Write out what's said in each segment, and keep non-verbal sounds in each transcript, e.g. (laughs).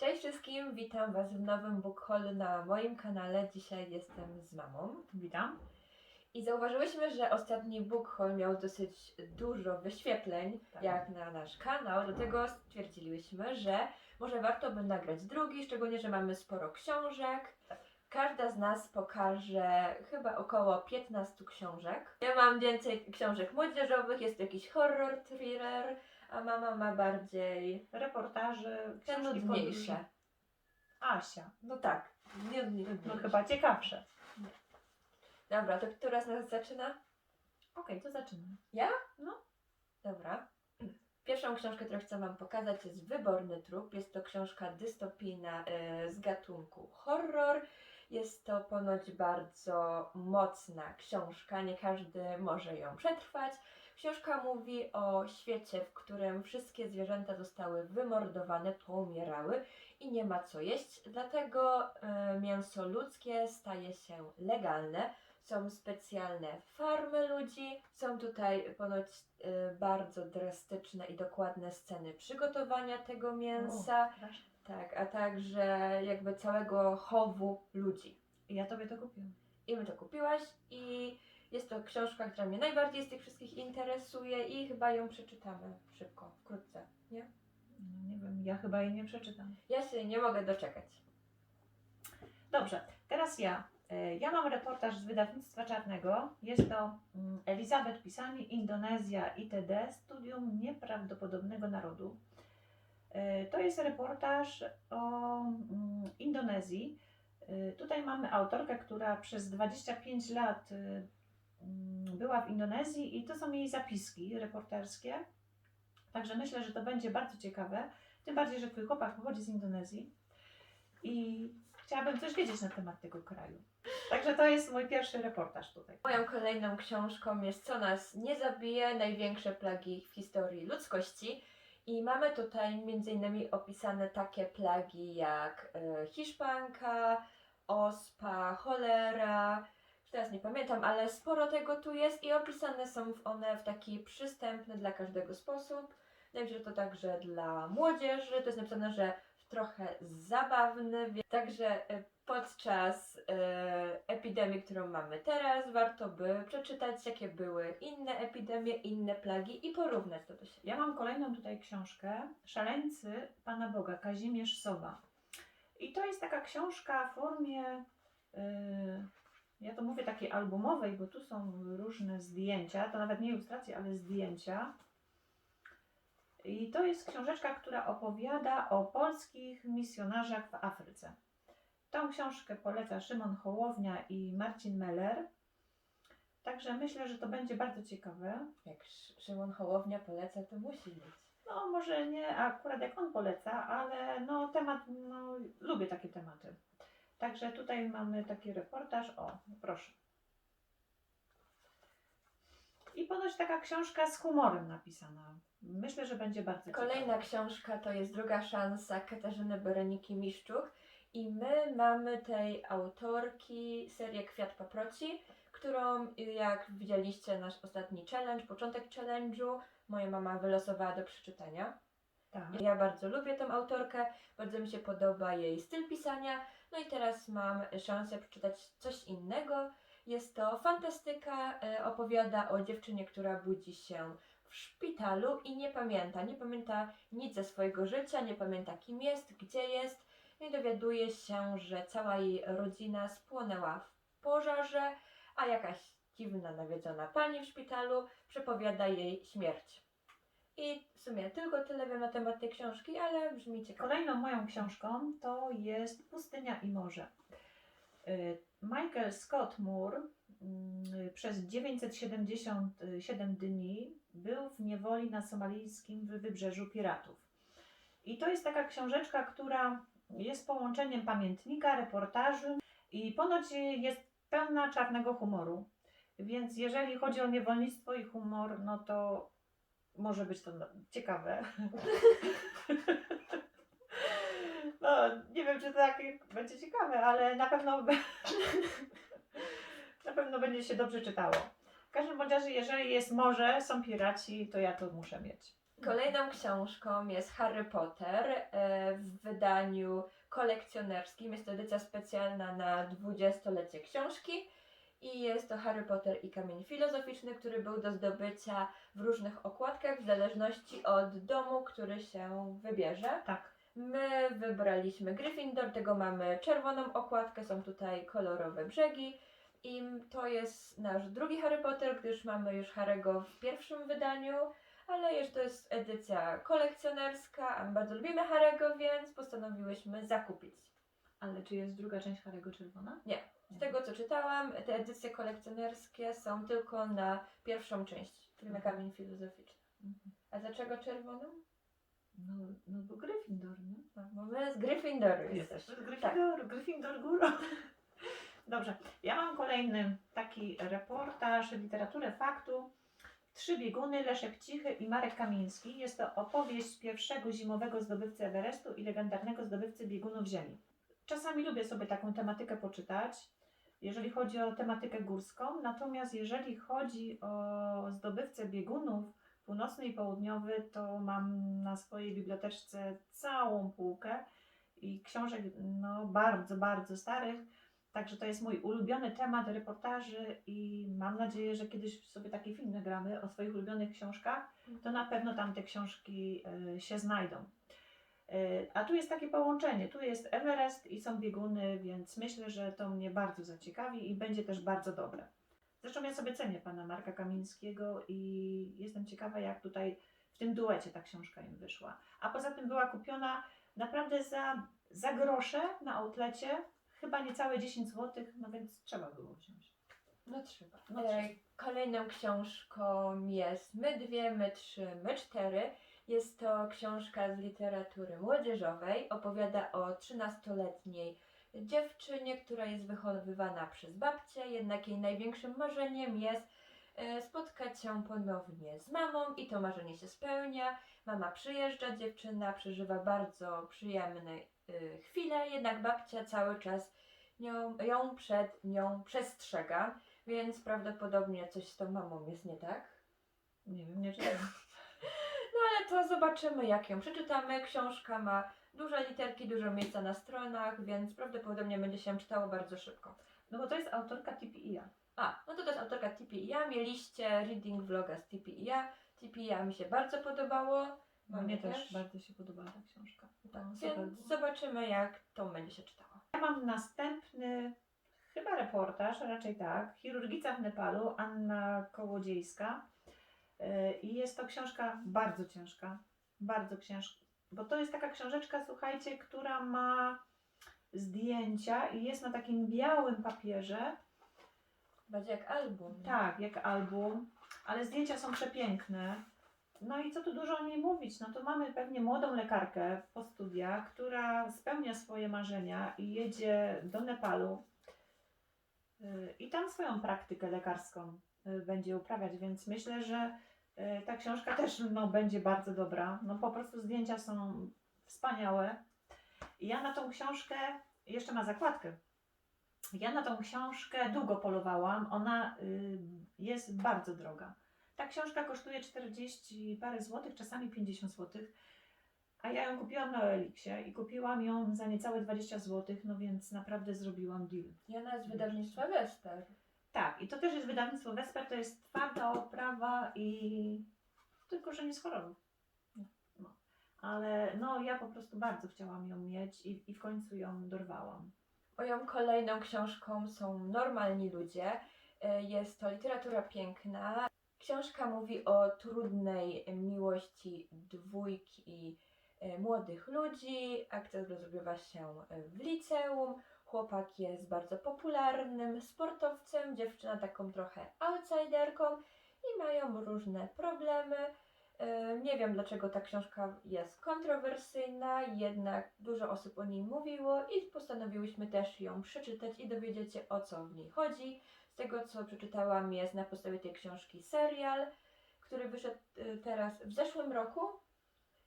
Cześć wszystkim, witam Was w nowym book haul na moim kanale. Dzisiaj jestem z mamą. Witam. I zauważyłyśmy, że ostatni book haul miał dosyć dużo wyświetleń, Tak. jak na nasz kanał. Dlatego stwierdziliśmy, że może warto by nagrać drugi, szczególnie, że mamy sporo książek. Tak. Każda z nas pokaże chyba około 15 książek. Ja mam więcej książek młodzieżowych, jest to jakiś horror, thriller, a mama ma bardziej Reportaże, te książki nudniejsze. Asia. No tak, nie, No chyba ciekawsze. Dobra, to która z nas zaczyna? Okej, to zaczynamy. Dobra. Pierwszą książkę, którą chcę Wam pokazać jest Wyborny Trup. Jest to książka dystopijna e, z gatunku horror. Jest to ponoć bardzo mocna książka, nie każdy może ją przetrwać. Książka mówi o świecie, w którym wszystkie zwierzęta zostały wymordowane, poumierały i nie ma co jeść, dlatego e, mięso ludzkie staje się legalne. Są specjalne farmy ludzi, są tutaj ponoć y, bardzo drastyczne i dokładne sceny przygotowania tego mięsa, O, tak, a także jakby całego chowu ludzi. ja tobie to kupiłam. I my to kupiłaś i jest to książka, która mnie najbardziej z tych wszystkich interesuje i chyba ją przeczytamy szybko, wkrótce, nie? No, nie wiem, ja chyba jej nie przeczytam. Ja się nie mogę doczekać. Dobrze, teraz ja. E, Ja mam reportaż z wydawnictwa czarnego. Jest to mm, Elizabeth Pisani, Indonezja itd. Studium nieprawdopodobnego narodu. E, To jest reportaż o mm, Indonezji. E, Tutaj mamy autorkę, która przez 25 lat y, była w Indonezji i to są jej zapiski reporterskie. Także myślę, że to będzie bardzo ciekawe. Tym bardziej, że twój chłopak pochodzi z Indonezji. I chciałabym coś wiedzieć na temat tego kraju. Także to jest mój pierwszy reportaż tutaj. Moją kolejną książką jest Co nas nie zabije, największe plagi w historii ludzkości. I mamy tutaj innymi opisane takie plagi jak e, hiszpanka, ospa, cholera. Teraz nie pamiętam, ale sporo tego tu jest i opisane są one w taki przystępny dla każdego sposób. Wydaje że to także dla młodzieży. To jest napisane, że trochę zabawny. Także e, podczas e, epidemii, którą mamy teraz, warto by przeczytać, jakie były inne epidemie, inne plagi i porównać to do siebie. Ja mam kolejną tutaj książkę Szaleńcy Pana Boga, Kazimierz Sowa. I to jest taka książka w formie, yy, ja to mówię takiej albumowej, bo tu są różne zdjęcia, to nawet nie ilustracje, ale zdjęcia. I to jest książeczka, która opowiada o polskich misjonarzach w Afryce. Tą książkę poleca Szymon Hołownia i Marcin Meller. Także myślę, że to będzie bardzo ciekawe. Jak Sz- Szymon Hołownia poleca, to musi być. No, może nie akurat jak on poleca, ale no temat, no lubię takie tematy. Także tutaj mamy taki reportaż, o, proszę. I ponoć taka książka z humorem napisana. Myślę, że będzie bardzo Kolejna ciekawa. książka to jest druga szansa Katarzyny Bereniki Miszczuch i my mamy tej autorki serię Kwiat Paproci, którą jak widzieliście nasz ostatni challenge, początek challenge'u, moja mama wylosowała do przeczytania. Tak. Ja bardzo lubię tą autorkę, bardzo mi się podoba jej styl pisania. No i teraz mam szansę przeczytać coś innego. Jest to fantastyka, e, opowiada o dziewczynie, która budzi się w szpitalu i nie pamięta, nie pamięta nic ze swojego życia, nie pamięta kim jest, gdzie jest. No i dowiaduje się, że cała jej rodzina spłonęła w pożarze, a jakaś dziwna, nawiedzona pani w szpitalu przepowiada jej śmierć. I w sumie tylko tyle wiem na temat tej książki, ale brzmi ciekawie. Kolejną moją książką to jest Pustynia i morze. Y, Michael Scott Moore mm, przez 977 dni był w niewoli na somalijskim wy- wybrzeżu piratów. I to jest taka książeczka, która jest połączeniem pamiętnika, reportażu i ponoć jest pełna czarnego humoru. Więc jeżeli chodzi o niewolnictwo i humor, no to może być to no- ciekawe. (laughs) No, nie wiem, czy to tak będzie ciekawe, ale na pewno (laughs) na pewno będzie się dobrze czytało. W każdym bądź razie, jeżeli jest morze, są piraci, to ja to muszę mieć. Kolejną książką jest Harry Potter e, w wydaniu kolekcjonerskim. Jest to edycja specjalna na 20-lecie książki. I jest to Harry Potter i Kamień Filozoficzny, który był do zdobycia w różnych okładkach w zależności od domu, który się wybierze. Tak. My wybraliśmy Gryffindor, tego mamy czerwoną okładkę, są tutaj kolorowe brzegi. I to jest nasz drugi Harry Potter, gdyż mamy już Harry'ego w pierwszym wydaniu, ale już to jest edycja kolekcjonerska, a my bardzo lubimy Harry'ego, więc postanowiłyśmy zakupić. Ale czy jest druga część Harry'ego Czerwona? Z tego co czytałam, te edycje kolekcjonerskie są tylko na pierwszą część, czyli na kamień filozoficzny. Mhm. A dlaczego czerwoną? No, no bo Gryffindor, nie? No, bo my z Gryffindoru jesteśmy. z Gryffindor, Gryffindor górą. (laughs) Dobrze, ja mam kolejny taki reportaż, literaturę faktu. Trzy bieguny, Leszek Cichy i Marek Kamiński. Jest to opowieść pierwszego zimowego zdobywcy Everestu i legendarnego zdobywcy biegunów Ziemi. Czasami lubię sobie taką tematykę poczytać, jeżeli chodzi o tematykę górską. Natomiast jeżeli chodzi o zdobywcę biegunów północny i południowy, to mam na swojej biblioteczce całą półkę i książek no, bardzo, bardzo starych. Także to jest mój ulubiony temat reportaży i mam nadzieję, że kiedyś sobie taki film nagramy o swoich ulubionych książkach, to na pewno tam te książki y, się znajdą. Y, a tu jest takie połączenie, tu jest Everest i są bieguny, więc myślę, że to mnie bardzo zaciekawi i będzie też bardzo dobre. Zresztą ja sobie cenię pana Marka Kamińskiego i jestem ciekawa, jak tutaj w tym duecie ta książka im wyszła. A poza tym była kupiona naprawdę za, za grosze na outlecie, chyba niecałe 10 zł, no więc trzeba było wziąć. No trzeba. No E, trzeba. Kolejną książką jest My dwie, my trzy, my cztery. Jest to książka z literatury młodzieżowej. Opowiada o 13-letniej dziewczynie, która jest wychowywana przez babcię, jednak jej największym marzeniem jest e, spotkać się ponownie z mamą i to marzenie się spełnia. Mama przyjeżdża, dziewczyna przeżywa bardzo przyjemne y, chwile, jednak babcia cały czas nią, ją przed nią przestrzega, więc prawdopodobnie coś z tą mamą jest nie tak. Nie wiem, nie czytam. No ale to zobaczymy, jak ją przeczytamy. Książka ma duże literki, dużo miejsca na stronach, więc prawdopodobnie będzie się czytało bardzo szybko. No bo to jest autorka TPIA. A, no to to jest autorka Tipi i ja. Mieliście reading vloga z Tipi i ja. Tipi i ja mi się bardzo podobało. No, Mnie mnie też też. bardzo się podobała ta książka. Tak, No, super więc było. zobaczymy, jak to będzie się czytało. Ja mam następny, chyba reportaż, raczej tak, Chirurgica w Nepalu, Anna Kołodziejska. I jest to książka bardzo ciężka, bardzo ciężka, bo to jest taka książeczka, słuchajcie, która ma zdjęcia i jest na takim białym papierze, Będzie jak album. tak, jak album, ale zdjęcia są przepiękne. No i co tu dużo o niej mówić? No to mamy pewnie młodą lekarkę po studiach, która spełnia swoje marzenia i jedzie do Nepalu y, i tam swoją praktykę lekarską y, będzie uprawiać, więc myślę, że ta książka też no, będzie bardzo dobra. No po prostu zdjęcia są wspaniałe. Ja na tą książkę, jeszcze ma zakładkę, ja na tą książkę długo polowałam. Ona y, jest bardzo droga. Ta książka kosztuje 40 parę złotych, czasami 50 złotych. A ja ją kupiłam na Elixie i kupiłam ją za niecałe 20 złotych, no więc naprawdę zrobiłam deal. Jest z wydawnictwa Wester. Tak, i to też jest wydawnictwo Vesper, to jest twarda oprawa i tylko, że nie z chorobą. No. Ale no ja po prostu bardzo chciałam ją mieć i, i w końcu ją dorwałam. Moją kolejną książką są Normalni Ludzie. E, Jest to literatura piękna. Książka mówi o trudnej miłości dwójki e, młodych ludzi. Akcja rozgrywa się w liceum. Chłopak jest bardzo popularnym sportowcem, dziewczyna taką trochę outsiderką i mają różne problemy. E, Nie wiem dlaczego ta książka jest kontrowersyjna, jednak dużo osób o niej mówiło i postanowiłyśmy też ją przeczytać i dowiedzieć się o co w niej chodzi. Z tego co przeczytałam jest na podstawie tej książki serial, który wyszedł e, teraz w zeszłym roku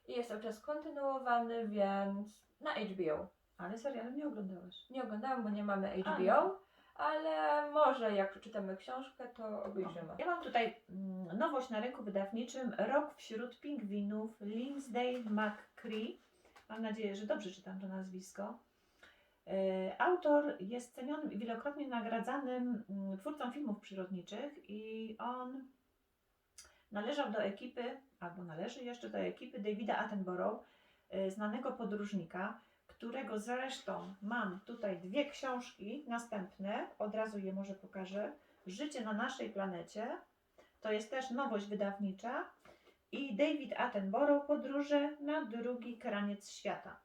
i jest cały czas kontynuowany, więc na HBO. Ale serialu nie oglądałaś. Nie oglądałam, bo nie mamy HBO, no. ale może jak przeczytamy książkę, to obejrzymy. Ja mam tutaj mm, nowość na rynku wydawniczym Rok wśród pingwinów Lindsay McCree. Mam nadzieję, że dobrze czytam to nazwisko. E, Autor jest cenionym i wielokrotnie nagradzanym mm, twórcą filmów przyrodniczych i on należał do ekipy, albo należy jeszcze do ekipy Davida Attenborough, e, znanego podróżnika, którego zresztą mam tutaj dwie książki następne, od razu je może pokażę. Życie na naszej planecie. To jest też nowość wydawnicza. I David Attenborough Podróże na drugi kraniec świata.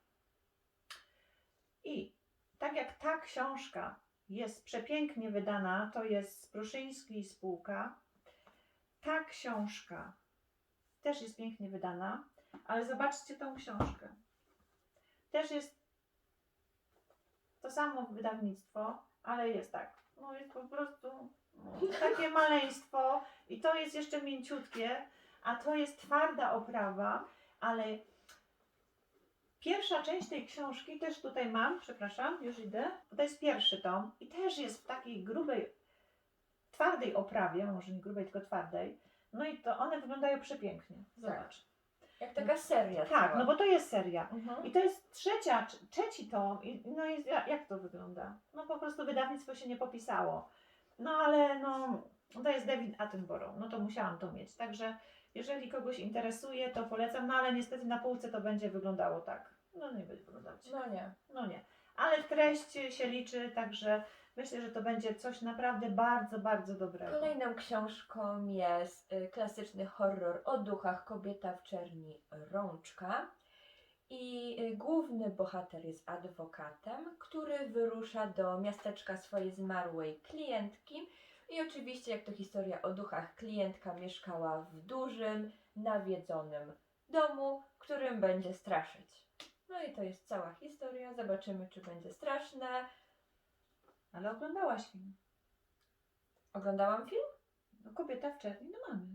I tak jak ta książka jest przepięknie wydana, to jest Pruszyński Spółka. Ta książka też jest pięknie wydana, ale zobaczcie tą książkę. Też jest to samo wydawnictwo, ale jest tak. No jest po prostu no, takie (laughs) maleństwo i to jest jeszcze mięciutkie, a to jest twarda oprawa, ale pierwsza część tej książki też tutaj mam, przepraszam, już idę. To jest pierwszy tom i też jest w takiej grubej, twardej oprawie, może nie grubej, tylko twardej. No i to one wyglądają przepięknie. Zobacz. Jak taka seria. Tak, cała. no bo to jest seria. Mhm. I to jest trzecia, trz- trzeci tom. I, no jak to wygląda? No po prostu wydawnictwo się nie popisało. No ale no, to jest David Attenborough, no to musiałam to mieć. Także jeżeli kogoś interesuje, to polecam, no ale niestety na półce to będzie wyglądało tak. No nie będzie ciekawie. No nie. No nie. Ale treść się liczy, także myślę, że to będzie coś naprawdę bardzo, bardzo dobrego. Kolejną książką jest y, klasyczny horror o duchach Kobieta w czerni Rączka. I y, główny bohater jest adwokatem, który wyrusza do miasteczka swojej zmarłej klientki. I oczywiście, jak to historia o duchach, klientka mieszkała w dużym, nawiedzonym domu, którym będzie straszyć. No i to jest cała historia. Zobaczymy, czy będzie straszne. Ale oglądałaś film. Oglądałam film? No kobieta w czerni, no mamy.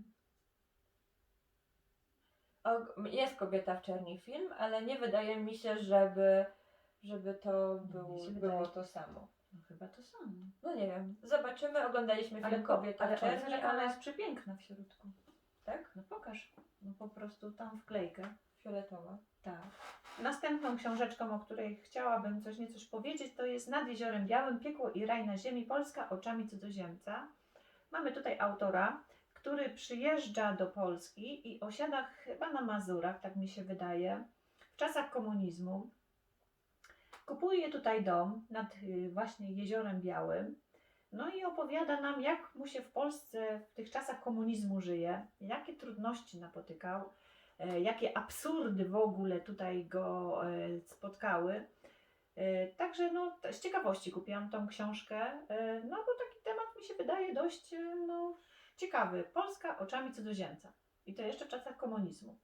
Og- Jest kobieta w czerni film, ale nie wydaje mi się, żeby, żeby to był, się było wydaje. to samo. No chyba to samo. No nie wiem. Zobaczymy. Oglądaliśmy film Ale ko- Kobieta ale w czerni, ale ona ale jest przepiękna w środku. tak? No pokaż. No po prostu tam wklejkę. Fioletowa. Tak. Następną książeczką, o której chciałabym coś niecoś powiedzieć, to jest Nad Jeziorem Białym, Piekło i Raj na Ziemi, Polska oczami cudzoziemca. Mamy tutaj autora, który przyjeżdża do Polski i osiada chyba na Mazurach, tak mi się wydaje, w czasach komunizmu. Kupuje tutaj dom nad y, właśnie Jeziorem Białym. No i opowiada nam, jak mu się w Polsce w tych czasach komunizmu żyje, jakie trudności napotykał, jakie absurdy w ogóle tutaj go e, spotkały. E, Także no, z ciekawości kupiłam tą książkę, e, no bo taki temat mi się wydaje dość e, no, ciekawy. Polska oczami cudzoziemca. I to jeszcze w czasach komunizmu.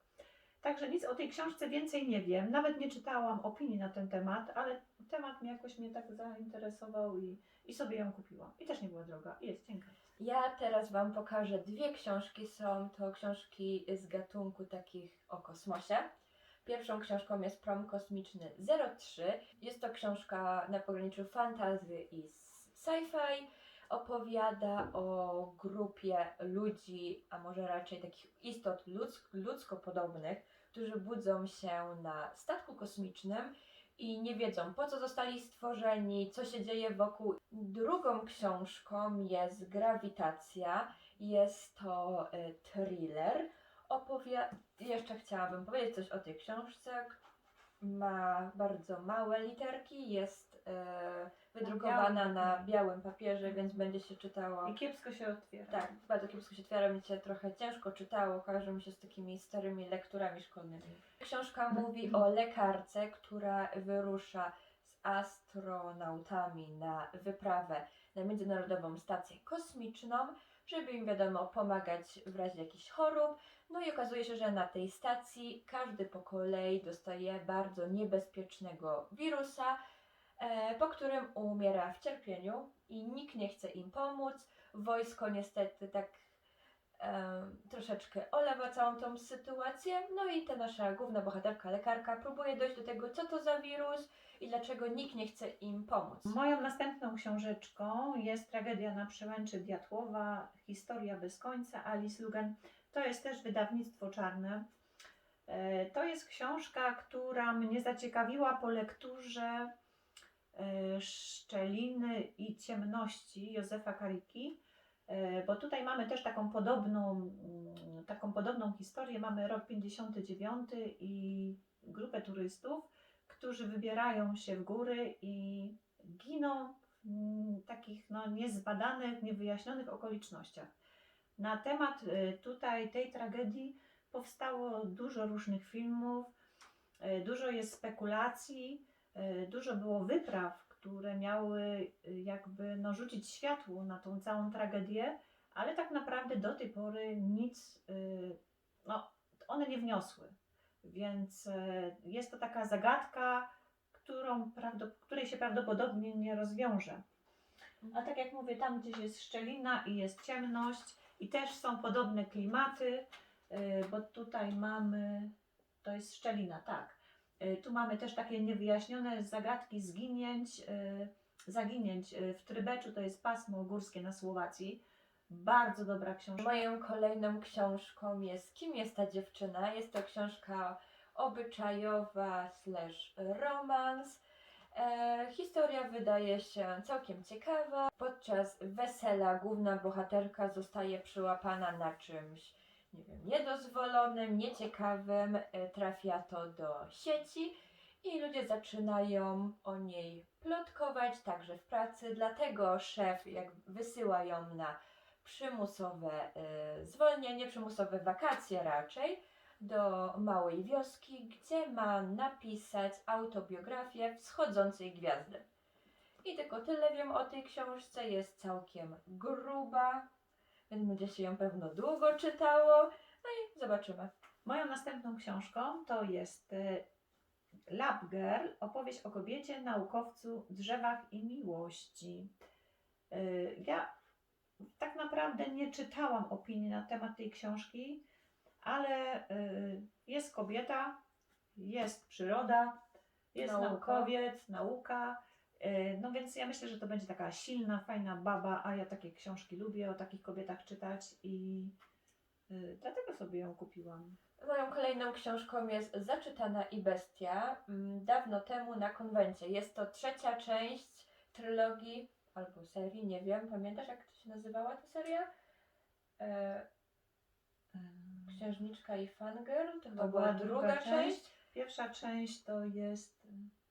Także nic o tej książce więcej nie wiem. Nawet nie czytałam opinii na ten temat, ale temat mnie jakoś mnie tak zainteresował i, i sobie ją kupiłam. I też nie była droga. I jest cienka. Ja teraz Wam pokażę dwie książki. Są to książki z gatunku takich o kosmosie. Pierwszą książką jest Prom Kosmiczny 03. Jest to książka na pograniczu fantazy i sci-fi. Opowiada o grupie ludzi, a może raczej takich istot ludzk- ludzko-podobnych, którzy budzą się na statku kosmicznym i nie wiedzą po co zostali stworzeni, co się dzieje wokół. Drugą książką jest Grawitacja. Jest to y, thriller. Opowia... Jeszcze chciałabym powiedzieć coś o tej książce. Ma bardzo małe literki, jest y, wydrukowana na białym papierze, więc będzie się czytało. I kiepsko się otwiera. Tak, bardzo kiepsko się otwiera, mi się trochę ciężko czytało, kojarzy mi się z takimi starymi lekturami szkolnymi. Książka mówi o lekarce, która wyrusza z astronautami na wyprawę na Międzynarodową Stację Kosmiczną, żeby im wiadomo pomagać w razie jakichś chorób. No i okazuje się, że na tej stacji każdy po kolei dostaje bardzo niebezpiecznego wirusa, po którym umiera w cierpieniu i nikt nie chce im pomóc. Wojsko niestety tak em, troszeczkę olewa całą tą sytuację. No i ta nasza główna bohaterka, lekarka, próbuje dojść do tego, co to za wirus i dlaczego nikt nie chce im pomóc. Moją następną książeczką jest Tragedia na przełęczy Diatłowa, Historia bez końca, Alice Lugan. To jest też wydawnictwo czarne. E, To jest książka, która mnie zaciekawiła po lekturze e, Szczeliny i ciemności Józefa Kariki, E, bo tutaj mamy też taką podobną, mm, taką podobną historię. Mamy rok 59 i grupę turystów, którzy wybierają się w góry i giną w mm, takich no, niezbadanych, niewyjaśnionych okolicznościach. Na temat y, tutaj tej tragedii powstało dużo różnych filmów, dużo jest spekulacji, dużo było wypraw, które miały y, jakby no, rzucić światło na tą całą tragedię, ale tak naprawdę do tej pory nic, y, no, one nie wniosły. Więc e, jest to taka zagadka, którą której się prawdopodobnie nie rozwiąże. A tak jak mówię, tam gdzieś jest szczelina i jest ciemność i też są podobne klimaty, bo tutaj mamy, to jest szczelina, tak. Y, Tu mamy też takie niewyjaśnione zagadki zginięć, y, zaginięć y, w Trybeczu, to jest pasmo górskie na Słowacji. Bardzo dobra książka. Moją kolejną książką jest Kim jest ta dziewczyna? Jest to książka obyczajowa slash romans. E, historia wydaje się całkiem ciekawa. Podczas wesela główna bohaterka zostaje przyłapana na czymś, nie wiem, niedozwolonym, nieciekawym. E, trafia to do sieci i ludzie zaczynają o niej plotkować, także w pracy. Dlatego szef jak wysyła ją na przymusowe y, zwolnienie, przymusowe wakacje raczej do małej wioski, gdzie ma napisać autobiografię wschodzącej gwiazdy. I tylko tyle wiem o tej książce, jest całkiem gruba, więc będzie się ją pewno długo czytało. No i zobaczymy. Moją następną książką to jest e, Lab Girl, opowieść o kobiecie, naukowcu, drzewach i miłości. E, Ja tak naprawdę nie czytałam opinii na temat tej książki, ale e, jest kobieta, jest przyroda, jest naukowiec, nauka. E, No więc ja myślę, że to będzie taka silna, fajna baba, a ja takie książki lubię o takich kobietach czytać i e, dlatego sobie ją kupiłam. Moją kolejną książką jest Zaczytana i Bestia. Mm, Dawno temu na konwencie. Jest to trzecia część trylogii albo serii, nie wiem. Pamiętasz jak to się nazywała ta seria? E, Księżniczka i Fangirl? To chyba była druga część. Pierwsza część to jest.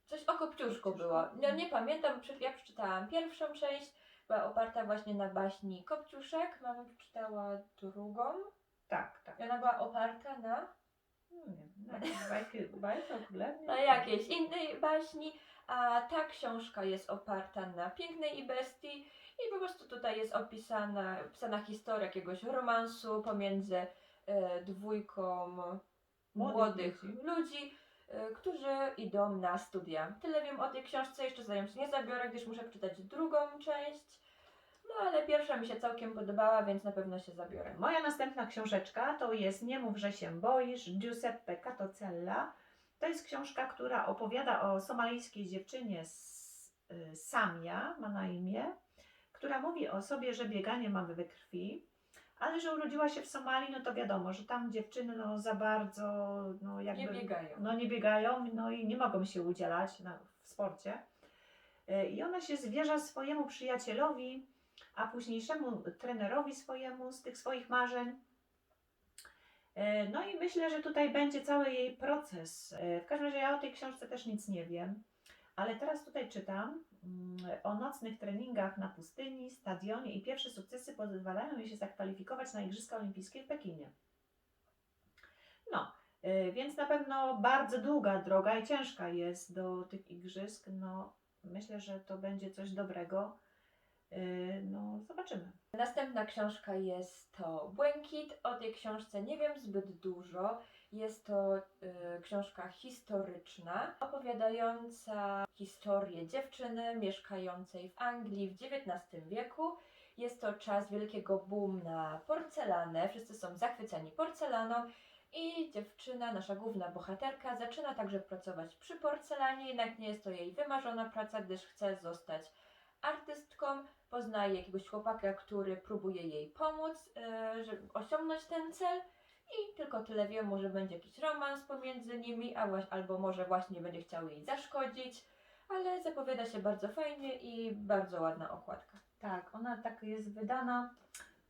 Coś o Kopciuszku było. No nie pamiętam, przy- ja przeczytałam pierwszą część. Była oparta właśnie na baśni Kopciuszek. Mama przeczytała drugą. Tak, tak. I ona była oparta na No, nie wiem, na jakieś bajki, (laughs) bajki o królewnie? na jakiejś innej baśni, a ta książka jest oparta na Pięknej i Bestii i po prostu tutaj jest opisana, opisana historia jakiegoś romansu pomiędzy e, dwójką Młodych młodych, ludzi. ludzi, którzy idą na studia. Tyle wiem o tej książce, jeszcze za nią się nie zabiorę, gdyż muszę przeczytać drugą część. No ale pierwsza mi się całkiem podobała, więc na pewno się zabiorę. Moja następna książeczka to jest Nie mów, że się boisz Giuseppe Catocella. To jest książka, która opowiada o somalijskiej dziewczynie y, Samia, ma na imię, która mówi o sobie, że bieganie ma we krwi, ale że urodziła się w Somalii, no to wiadomo, że tam dziewczyny no, za bardzo no, jakby, Nie biegają. no nie biegają, no i nie mogą się udzielać na, w sporcie. Y, I ona się zwierza swojemu przyjacielowi, a późniejszemu trenerowi swojemu z tych swoich marzeń. E, No i myślę, że tutaj będzie cały jej proces. E, W każdym razie ja o tej książce też nic nie wiem, ale teraz tutaj czytam o nocnych treningach na pustyni, stadionie i pierwsze sukcesy pozwalają jej się zakwalifikować na Igrzyska Olimpijskie w Pekinie. No, e, więc na pewno bardzo długa droga i ciężka jest do tych igrzysk. No, myślę, że to będzie coś dobrego. E, No, zobaczymy. Następna książka jest to Błękit. O tej książce nie wiem zbyt dużo. Jest to y, książka historyczna, opowiadająca historię dziewczyny mieszkającej w Anglii w XIX wieku. Jest to czas wielkiego boom na porcelanę. Wszyscy są zachwyceni porcelaną I dziewczyna, nasza główna bohaterka, zaczyna także pracować przy porcelanie, jednak nie jest to jej wymarzona praca, gdyż chce zostać artystką. Poznaje jakiegoś chłopaka, który próbuje jej pomóc, yy, żeby osiągnąć ten cel. I tylko tyle wiem, może będzie jakiś romans pomiędzy nimi, a albo może właśnie będzie chciał jej zaszkodzić, ale zapowiada się bardzo fajnie i bardzo ładna okładka. Tak, ona tak jest wydana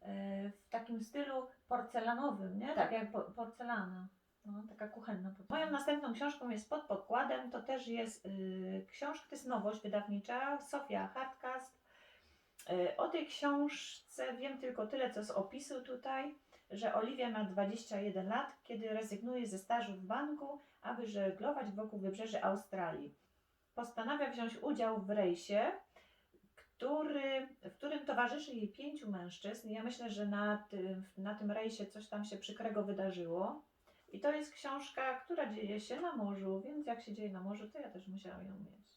e, w takim stylu porcelanowym, nie? Tak, Tak. jak po, porcelana. No, taka kuchenna. Moją następną książką jest pod podkładem. To też jest y, książka, to jest nowość wydawnicza, Sofia Hardcast. Y, o tej książce wiem tylko tyle, co z opisu tutaj, że Oliwia ma 21 lat, kiedy rezygnuje ze stażu w banku, aby żeglować wokół wybrzeży Australii. Postanawia wziąć udział w rejsie, który, w którym towarzyszy jej pięciu mężczyzn. Ja myślę, że na tym, na tym rejsie coś tam się przykrego wydarzyło. I to jest książka, która dzieje się na morzu, więc jak się dzieje na morzu, to ja też musiałam ją mieć.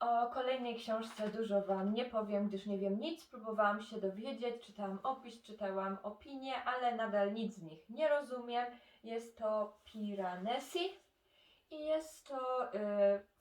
O kolejnej książce dużo Wam nie powiem, gdyż nie wiem nic. Próbowałam się dowiedzieć, czytałam opis, czytałam opinie, ale nadal nic z nich nie rozumiem. Jest to Piranesi i jest to y,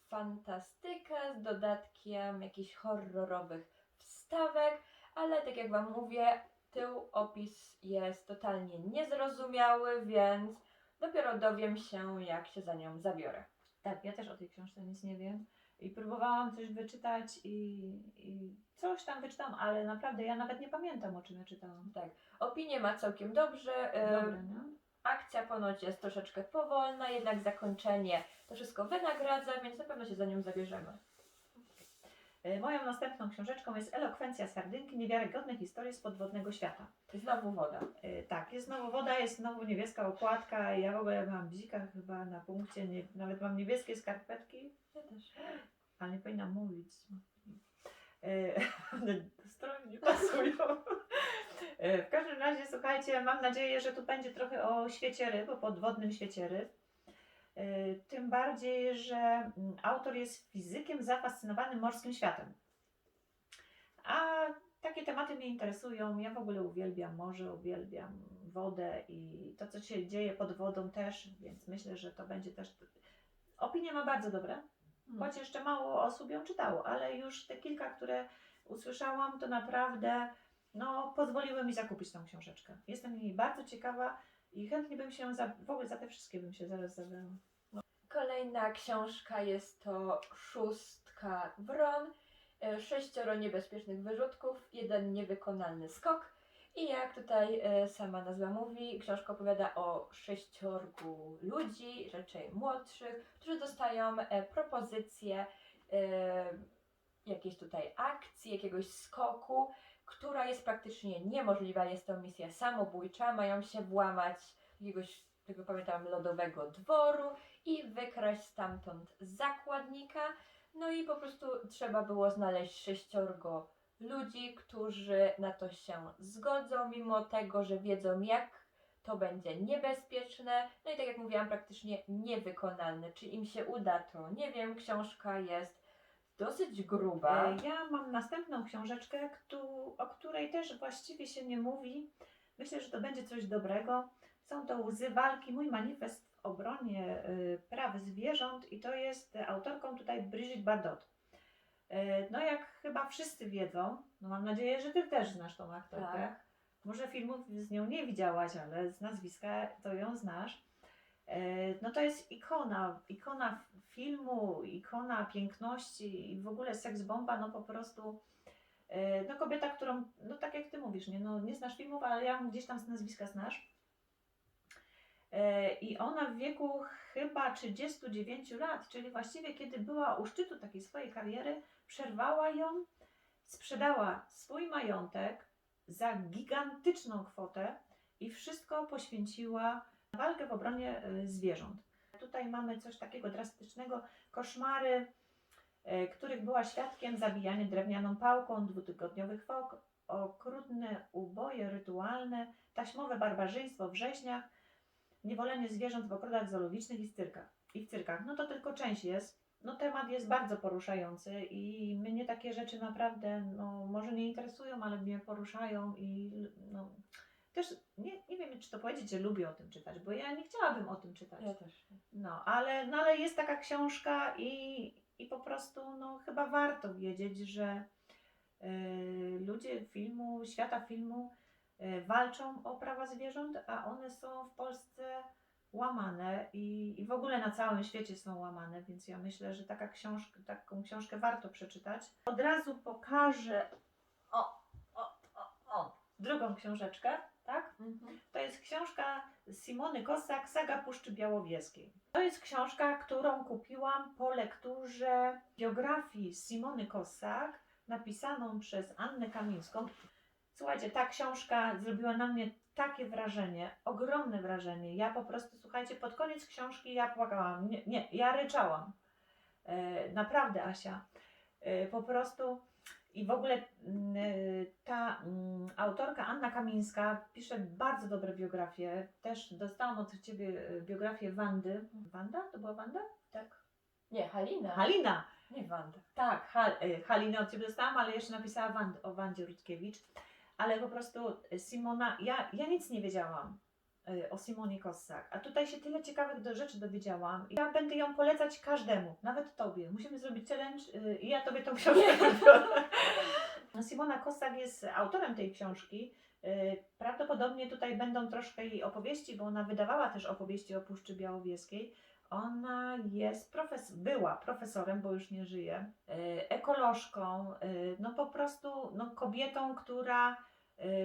fantastyka z dodatkiem jakichś horrorowych wstawek, ale tak jak Wam mówię, tył opis jest totalnie niezrozumiały, więc dopiero dowiem się, jak się za nią zabiorę. Tak, ja też o tej książce nic nie wiem. I próbowałam coś wyczytać i, i coś tam wyczytałam, ale naprawdę ja nawet nie pamiętam o czym ja czytałam. Opinie ma całkiem dobrze. y, Dobra, nie? Akcja ponoć jest troszeczkę powolna, jednak zakończenie to wszystko wynagradza, więc na pewno się za nią zabierzemy. E, Moją następną książeczką jest Elokwencja Sardynki, niewiarygodne historie z podwodnego świata. Znowu woda. E, Tak, jest znowu woda, jest znowu niebieska okładka. Ja w ogóle mam bzika chyba na punkcie, nie, nawet mam niebieskie skarpetki, Ja też. ale nie powinnam mówić. E, (laughs) One strony nie pasują. W każdym razie, słuchajcie, mam nadzieję, że tu będzie trochę o świecie ryb, o podwodnym świecie ryb. E, Tym bardziej, że mm, autor jest fizykiem zafascynowanym morskim światem. A takie tematy mnie interesują. Ja w ogóle uwielbiam morze, uwielbiam wodę i to, co się dzieje pod wodą też, więc myślę, że to będzie też. Opinie ma bardzo dobre, choć jeszcze mało osób ją czytało, ale już te kilka, które usłyszałam, to naprawdę no, pozwoliły mi zakupić tą książeczkę. Jestem jej bardzo ciekawa i chętnie bym się za, w ogóle za te wszystkie bym się zaraz zabrała. Kolejna książka jest to Szóstka Wron. E, Sześcioro niebezpiecznych wyrzutków, jeden niewykonalny skok. I jak tutaj e, sama nazwa mówi, książka opowiada o sześciorgu ludzi, raczej młodszych, którzy dostają e, propozycję e, jakiejś tutaj akcji, jakiegoś skoku, która jest praktycznie niemożliwa. Jest to misja samobójcza. Mają się włamać jakiegoś, tego pamiętam, lodowego dworu i wykraść stamtąd zakładnika. No i po prostu trzeba było znaleźć sześciorgo ludzi, którzy na to się zgodzą, mimo tego, że wiedzą, jak to będzie niebezpieczne. No i tak jak mówiłam, praktycznie niewykonalne. Czy im się uda, to nie wiem. Książka jest dosyć gruba. E, Ja mam następną książeczkę, któ- o której też właściwie się nie mówi. Myślę, że to będzie coś dobrego. Są to Łzy Walki, mój manifest w obronie y, praw zwierząt i to jest autorką tutaj Brigitte Bardot. E, No jak chyba wszyscy wiedzą, no mam nadzieję, że Ty też znasz tą aktorkę. Tak. Może filmów z nią nie widziałaś, ale z nazwiska to ją znasz. E, No to jest ikona, ikona filmu, ikona piękności i w ogóle seks bomba, no po prostu e, no kobieta, którą, no tak jak ty mówisz, nie, no nie znasz filmów, ale ja gdzieś tam z nazwiska znasz. E, I ona w wieku chyba 39 lat, czyli właściwie kiedy była u szczytu takiej swojej kariery, przerwała ją, sprzedała swój majątek za gigantyczną kwotę i wszystko poświęciła walkę w obronie e, zwierząt. Tutaj mamy coś takiego drastycznego, koszmary, e, których była świadkiem, zabijanie drewnianą pałką, dwutygodniowych fok, okrutne uboje rytualne, taśmowe barbarzyństwo w rzeźniach, niewolenie zwierząt w ogrodach zoologicznych i cyrkach. I w cyrkach. No to tylko część jest. No temat jest bardzo poruszający i mnie takie rzeczy naprawdę, no może nie interesują, ale mnie poruszają i no, też nie, nie wiem, czy to powiedzieć, że lubię o tym czytać, bo ja nie chciałabym o tym czytać. Ja też. No, ale, no, ale jest taka książka i, i po prostu no, chyba warto wiedzieć, że y, ludzie filmu, świata filmu y, walczą o prawa zwierząt, a one są w Polsce łamane i, i w ogóle na całym świecie są łamane, więc ja myślę, że taka książka, taką książkę warto przeczytać. Od razu pokażę o, o, o, o, drugą książeczkę, tak? Mhm. To jest książka Simony Kosak, Saga Puszczy Białowieskiej. To jest książka, którą kupiłam po lekturze biografii Simony Kosak, napisaną przez Annę Kamińską. Słuchajcie, ta książka zrobiła na mnie takie wrażenie, ogromne wrażenie. Ja po prostu, słuchajcie, pod koniec książki ja płakałam. Nie, nie ja ryczałam. E, naprawdę, Asia. E, po prostu i w ogóle mm, y, ta mm, autorka Anna Kamińska pisze bardzo dobre biografie. Też dostałam od ciebie y, biografię Wandy. Wanda? To była Wanda? Tak. Nie, Halina. Halina! Nie Wanda. Tak, Hal, y, Halinę od ciebie dostałam, ale jeszcze napisała Wand, o Wandzie Rutkiewicz. Ale po prostu Simona, ja, ja nic nie wiedziałam o Simonie Kossak, a tutaj się tyle ciekawych do rzeczy dowiedziałam. Ja będę ją polecać każdemu, nawet tobie. Musimy zrobić challenge y, i ja tobie tą (laughs) książkę. Simona Kossak jest autorem tej książki. Y, Prawdopodobnie tutaj będą troszkę jej opowieści, bo ona wydawała też opowieści o Puszczy Białowieskiej. Ona jest profes była profesorem, bo już nie żyje, y, ekolożką, no po prostu no kobietą, która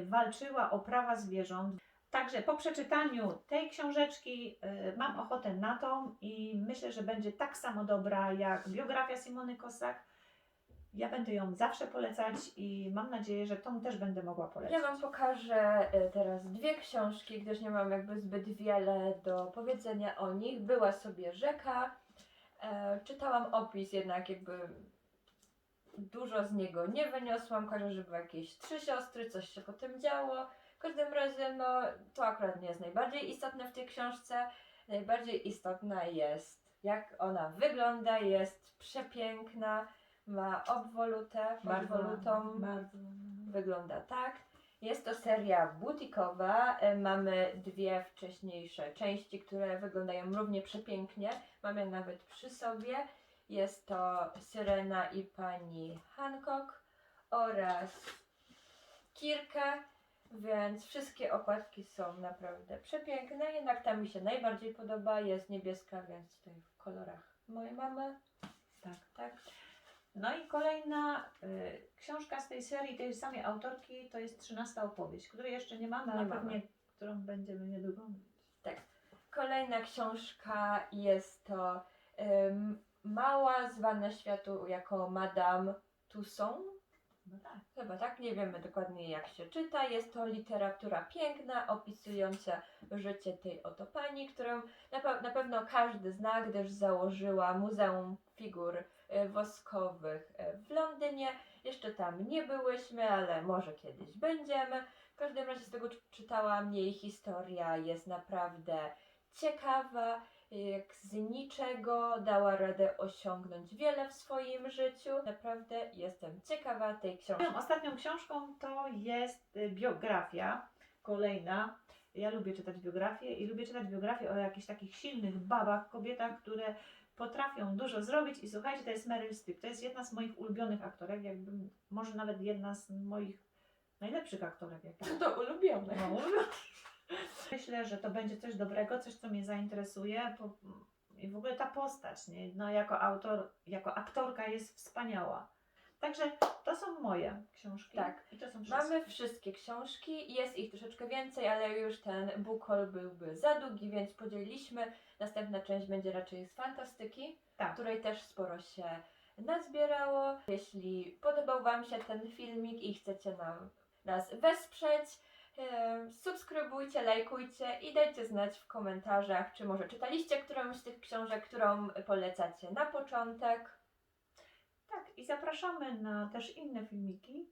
walczyła o prawa zwierząt. Także po przeczytaniu tej książeczki y, mam ochotę na tą i myślę, że będzie tak samo dobra jak biografia Simony Kosak. Ja będę ją zawsze polecać i mam nadzieję, że tą też będę mogła polecić. Ja Wam pokażę y, teraz dwie książki, gdyż nie mam jakby zbyt wiele do powiedzenia o nich. Była sobie rzeka. E, czytałam opis, jednak jakby dużo z niego nie wyniosłam. Kojarzę, że były jakieś trzy siostry, coś się potem działo. W każdym razie, no to akurat nie jest najbardziej istotne w tej książce. Najbardziej istotna jest, jak ona wygląda, jest przepiękna, ma obwolutę, pod bardzo, wolutą bardzo. wygląda tak. Jest to seria butikowa. E, Mamy dwie wcześniejsze części, które wyglądają równie przepięknie. Mamy nawet przy sobie. Jest to Syrena i pani Hancock oraz Kirka, więc wszystkie okładki są naprawdę przepiękne. Jednak ta mi się najbardziej podoba. Jest niebieska, więc tutaj w kolorach mojej mamy. Tak. Tak. No i kolejna y, książka z tej serii, tej samej autorki, to jest 13 opowieść, której jeszcze nie mamy, Nie ale mamy. pewnie, którą będziemy niedługo mieć. Kolejna książka jest to ym, Mała, zwana światu jako Madame Tussaud. No tak. Chyba tak, nie wiemy dokładnie jak się czyta. Jest to literatura piękna, opisująca życie tej oto pani, którą na, pe- na pewno każdy zna, gdyż założyła Muzeum Figur e, Woskowych e, w Londynie. Jeszcze tam nie byłyśmy, ale może kiedyś będziemy. W każdym razie z tego czy- czytałam, jej historia jest naprawdę ciekawa. Jak z niczego dała radę osiągnąć wiele w swoim życiu. Naprawdę jestem ciekawa tej książki. Moją ostatnią książką to jest y, biografia, kolejna. Ja lubię czytać biografie i lubię czytać biografie o jakichś takich silnych babach, kobietach, które potrafią dużo zrobić i słuchajcie, to jest Meryl Streep. To jest jedna z moich ulubionych aktorek, jakby może nawet jedna z moich najlepszych aktorek. Jakie To ulubione. No, Myślę, że to będzie coś dobrego, coś, co mnie zainteresuje. Bo, I w ogóle ta postać, nie? No, jako autor, jako aktorka jest wspaniała. Także to są moje książki. Tak. I to są wszystkie. Mamy wszystkie książki, jest ich troszeczkę więcej, ale już ten book haul byłby za długi, więc podzieliliśmy. Następna część będzie raczej z fantastyki, Tak. której też sporo się nazbierało. Jeśli podobał Wam się ten filmik i chcecie nam, nas wesprzeć, subskrybujcie, lajkujcie i dajcie znać w komentarzach, czy może czytaliście którąś z tych książek, którą polecacie na początek. Tak, i zapraszamy na też inne filmiki.